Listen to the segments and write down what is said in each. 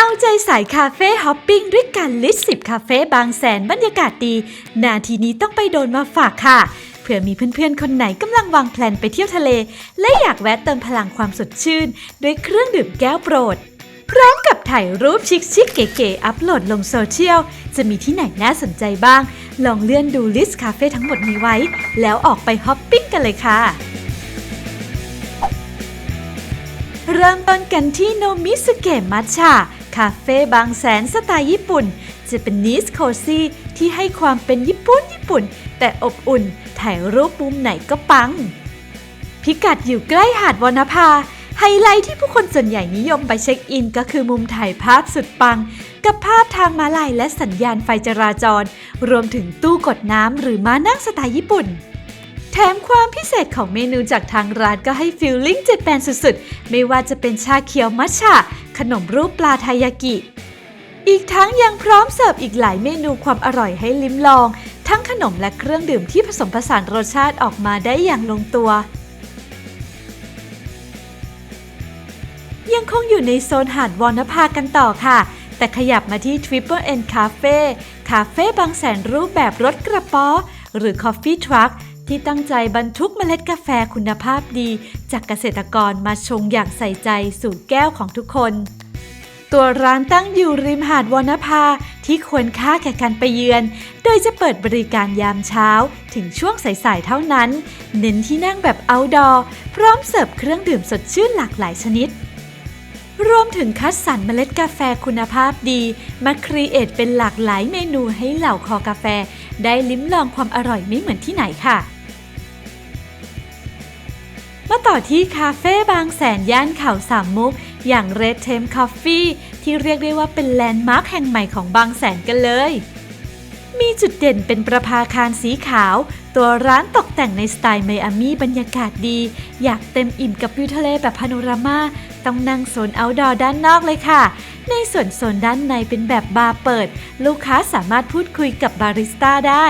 เอาใจสายคาเฟ่ฮอปปิ้งด้วยกันลิสต์สิบคาเฟ่บางแสนบรรยากาศดี นาทีนี้ต้องไปโดนมาฝากค่ะเผื่อมีเพื่อนๆ คนไหนกำลังวางแผนไปเที่ยวทะเล และอยากแวะเติมพลังความสดชื่น ด้วยเครื่องดื่มแก้วโปรด พร้อมกับถ่ายรูปชิคๆเก๋ๆอัพโหลดลงโซเชียล จะมีที่ไหนน่าสนใจบ้าง ลองเลื่อนดูลิสต์คาเฟ่ทั้งหมดนี้ไว้ แล้วออกไปฮอปปิ้งกันเลยค่ะเริ่มต้นกันที่โนมิสเกะมัทฉะ คาเฟ่บางแสนสไตล์ญี่ปุ่น จะเป็นนิสโคซี่ที่ให้ความเป็นญี่ปุ่นญี่ปุ่น แต่อบอุ่นถ่ายรูปมุมไหนก็ปัง พิกัดอยู่ใกล้หาดวรรณภา ไฮไลท์ที่ผู้คนส่วนใหญ่นิยมไปเช็คอิน ก็คือมุมถ่ายภาพสุดปัง กับภาพทางมาลายและสัญญาณไฟจราจร รวมถึงตู้กดน้ำหรือม้านั่งสไตล์ญี่ปุ่นแถมความพิเศษของเมนูจากทางร้านก็ให้ฟิลลิ่งเจ็ดแปนสุดๆ ไม่ว่าจะเป็นชาเขียวมัทฉะ ขนมรูปปลาไทยากิ อีกทั้งยังพร้อมเสิร์ฟอีกหลายเมนูความอร่อยให้ลิ้มลอง ทั้งขนมและเครื่องดื่มที่ผสมผสานรสชาติออกมาได้อย่างลงตัว ยังคงอยู่ในโซนหาดวรรณภากันต่อค่ะ แต่ขยับมาที่ Triple N Cafe คาเฟ่บางแสนรูปแบบรถกระป๋อหรือ Coffee Truck ที่ตั้งใจบรรทุกเมล็ดกาแฟคุณภาพดี จากเกษตรกรมาชงอย่างใส่ใจสู่แก้วของทุกคน ตัวร้านตั้งอยู่ริมหาดวรรณภาที่ควรค่าแก่การไปเยือน โดยจะเปิดบริการยามเช้าถึงช่วงสายๆเท่านั้น เน้นที่นั่งแบบ outdoor พร้อมเสิร์ฟเครื่องดื่มสดชื่นหลากหลายชนิดรวมถึงคัดสรรเมล็ดกาแฟคุณภาพดี มาครีเอทเป็นหลากหลายเมนูให้เหล่าคอกาแฟ ได้ลิ้มลองความอร่อยไม่เหมือนที่ไหนค่ะ มาต่อที่คาเฟ่บางแสนย่านเขาสามมุก อย่าง Red t e m Coffee ที่เรียกได้ว่าเป็นแลนด์มาร์คแห่งใหม่ของบางแสนกันเลย มีจุดเด่นเป็นประภาคารสีขาว ตัวร้านตกแต่งในสไตล์ไมอามี่บรรยากาศดี อยากเต็มอิ่มกับวิวทะเลแบบพาโนรามาต้องนั่งโซนเอาท์ดอร์ด้านนอกเลยค่ะ ในส่วนโซนด้านในเป็นแบบบาร์เปิด ลูกค้าสามารถพูดคุยกับบาริสต้าได้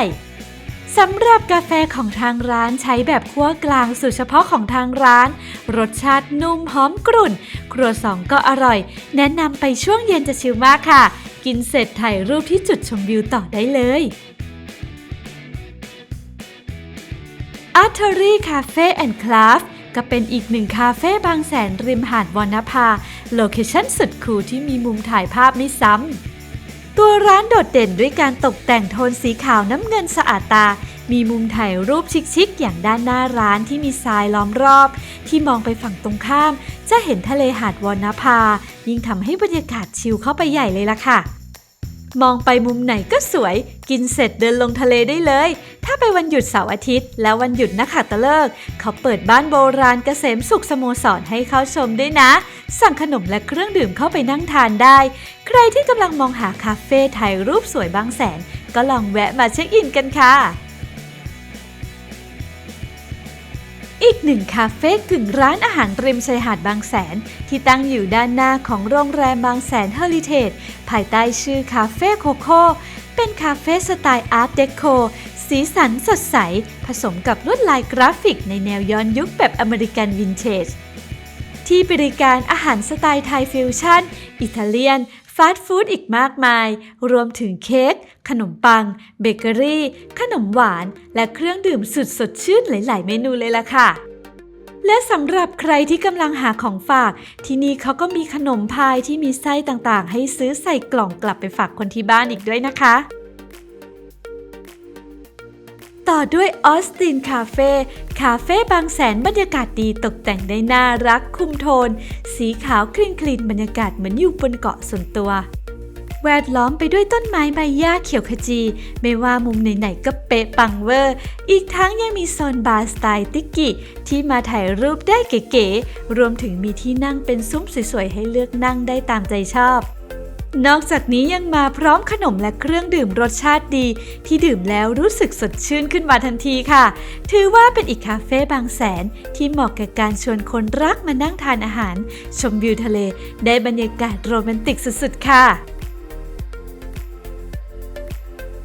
สำหรับกาแฟของทางร้านใช้แบบคั่วกลางสูตรเฉพาะของทางร้าน รสชาตินุ่มหอมกรุ่น ครัวสองก็อร่อย แนะนำไปช่วงเย็นจะชิลมากค่ะ กินเสร็จถ่ายรูปที่จุดชมวิวต่อได้เลย Artery Cafe and Craft ก็เป็นอีกหนึ่งคาเฟ่บางแสนริมหาดวรรณภา โลเคชั่นสุดคูลที่มีมุมถ่ายภาพไม่ซ้ำ ตัวร้านโดดเด่นด้วยการตกแต่งโทนสีขาวน้ำเงินสะอาดตา มีมุมถ่ายรูปชิคๆอย่างด้านหน้าร้านที่มีทรายล้อมรอบ ที่มองไปฝั่งตรงข้าม จะเห็นทะเลหาดวรรณภา ยิ่งทำให้บรรยากาศชิลเข้าไปใหญ่เลยล่ะค่ะมองไปมุมไหนก็สวย กินเสร็จเดินลงทะเลได้เลย ถ้าไปวันหยุดเสาร์อาทิตย์ แล้ววันหยุดนักขัตฤกษ์เขาเปิดบ้านโบราณเกษมสุขสโมสรให้เข้าชมด้วยนะ สั่งขนมและเครื่องดื่มเข้าไปนั่งทานได้ ใครที่กำลังมองหาคาเฟ่ถ่ายรูปสวยบางแสน ก็ลองแวะมาเช็คอินกันค่ะ อีกหนึ่งคาเฟ่กึ่งร้านอาหารริมชายหาดบางแสน ที่ตั้งอยู่ด้านหน้าของโรงแรมบางแสนเฮอริเทจภายใต้ชื่อคาเฟ่โคโค่เป็นคาเฟ่สไตล์อาร์ตเดโคสีสันสดใส ผสมกับลวดลายกราฟิกในแนวย้อนยุคแบบอเมริกันวินเทจ ที่บริการอาหารสไตล์ไทยฟิวชั่น อิตาเลียน ฟาสต์ฟู้ดอีกมากมาย รวมถึงเค้ก ขนมปัง เบเกอรี่ ขนมหวาน และเครื่องดื่มสุดสดชื่นหลาย ๆ เมนูเลยล่ะค่ะและสำหรับใครที่กำลังหาของฝาก ที่นี่เขาก็มีขนมพายที่มีไส้ต่างๆ ให้ซื้อใส่กล่องกลับไปฝากคนที่บ้านอีกด้วยนะคะ ต่อด้วยออสตินคาเฟ่คาเฟ่บางแสนบรรยากาศดีตกแต่งได้น่ารักคุมโทน สีขาวคลีนคลีนบรรยากาศเหมือนอยู่บนเกาะส่วนตัว แวดล้อมไปด้วยต้นไม้ใบหญ้าเขียวขจี ไม่ว่ามุมไหนๆก็เป๊ะปังเวอร์ อีกทั้งยังมีโซนบาร์สไตล์ติกกิที่มาถ่ายรูปได้เก๋ๆรวมถึงมีที่นั่งเป็นซุ้มสวยๆให้เลือกนั่งได้ตามใจชอบ นอกจากนี้ยังมาพร้อมขนมและเครื่องดื่มรสชาติดี ที่ดื่มแล้วรู้สึกสดชื่นขึ้นมาทันทีค่ะ ถือว่าเป็นอีกคาเฟ่บางแสนที่เหมาะกับการชวนคนรักมานั่งทานอาหาร ชมวิวทะเล ได้บรรยากาศโรแมนติกสุดๆค่ะ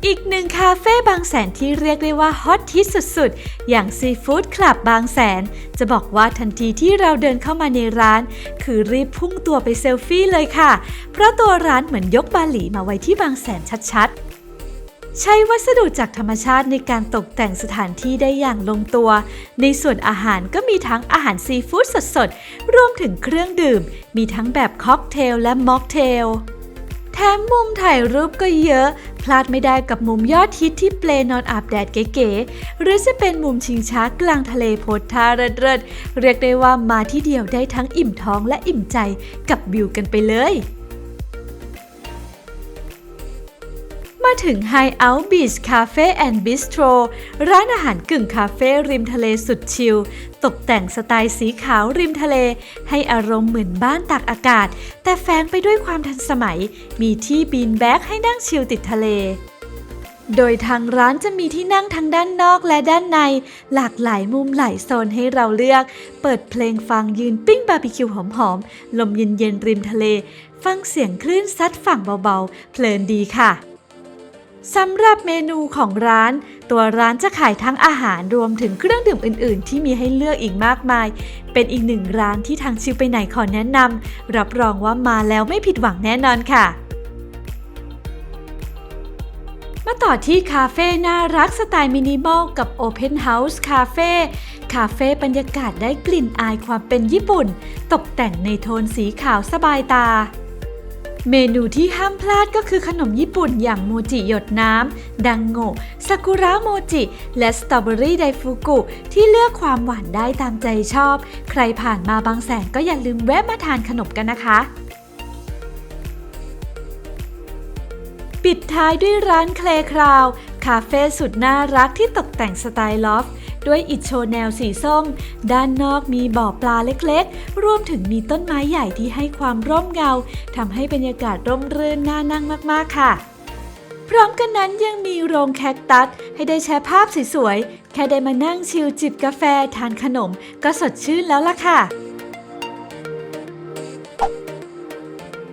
อีกหนึ่งคาเฟ่บางแสนที่เรียกได้ว่าฮอตฮิตสุดๆ อย่างซีฟู้ดคลับบางแสน จะบอกว่าทันทีที่เราเดินเข้ามาในร้าน คือรีบพุ่งตัวไปเซลฟี่เลยค่ะ เพราะตัวร้านเหมือนยกบาหลีมาไว้ที่บางแสนชัดๆใช้วัสดุจากธรรมชาติในการตกแต่งสถานที่ได้อย่างลงตัว ในส่วนอาหารก็มีทั้งอาหารซีฟู้ดสดๆ รวมถึงเครื่องดื่ม มีทั้งแบบค็อกเทลและม็อกเทล แถมมุมถ่ายรูปก็เยอะ พลาดไม่ได้กับมุมยอดฮิตที่เปลนอนอาบแดดเก๋ๆ หรือจะเป็นมุมชิงช้ากลางทะเลโพธท่าเริดๆเรียกได้ว่ามาที่เดียวได้ทั้งอิ่มท้องและอิ่มใจกับวิวกันไปเลย มาถึง Hideout Beach Cafe and Bistro ร้านอาหารกึ่งคาเฟ่ริมทะเลสุดชิล ตกแต่งสไตล์สีขาวริมทะเล ให้อารมณ์เหมือนบ้านตากอากาศ แต่แฝงไปด้วยความทันสมัย มีที่บีนแบ็กให้นั่งชิลติดทะเลโดยทางร้านจะมีที่นั่งทั้งด้านนอกและด้านใน หลากหลายมุมหลายโซนให้เราเลือก เปิดเพลงฟังยืนปิ้งบาร์บีคิวหอมๆ ลมเย็นๆริมทะเล ฟังเสียงคลื่นซัดฝั่งเบาๆ เพลินดีค่ะ สำหรับเมนูของร้าน ตัวร้านจะขายทั้งอาหารรวมถึงเครื่องดื่มอื่น ๆ ที่มีให้เลือกอีกมากมาย เป็นอีกหนึ่งร้านที่ทางชิวไปไหนขอแนะนำรับรองว่ามาแล้วไม่ผิดหวังแน่นอนค่ะ มาต่อที่คาเฟ่น่ารักสไตล์มินิมอลกับ Open House Cafe คาเฟ่บรรยากาศได้กลิ่นอายความเป็นญี่ปุ่น ตกแต่งในโทนสีขาวสบายตา เมนูที่ห้ามพลาดก็คือขนมญี่ปุ่นอย่างโมจิหยดน้ำ ดังโงะซากุระโมจิ และสตรอเบอรี่ไดฟูกุ ที่เลือกความหวานได้ตามใจชอบ ใครผ่านมาบางแสนก็อย่าลืมแวะมาทานขนมกันนะคะปิดท้ายด้วยร้านเคลคราว คาเฟ่สุดน่ารักที่ตกแต่งสไตล์ลอฟ ด้วยอิฐโชว์แนวสีส้ม ด้านนอกมีบ่อปลาเล็กๆ รวมถึงมีต้นไม้ใหญ่ที่ให้ความร่มเงาทำให้บรรยากาศร่มรื่นน่านั่งมากๆค่ะ พร้อมกันนั้นยังมีโรงแคคตัส ให้ได้แชร์ภาพสวยๆ แค่ได้มานั่งชิลจิบกาแฟทานขนม ก็สดชื่นแล้วล่ะค่ะ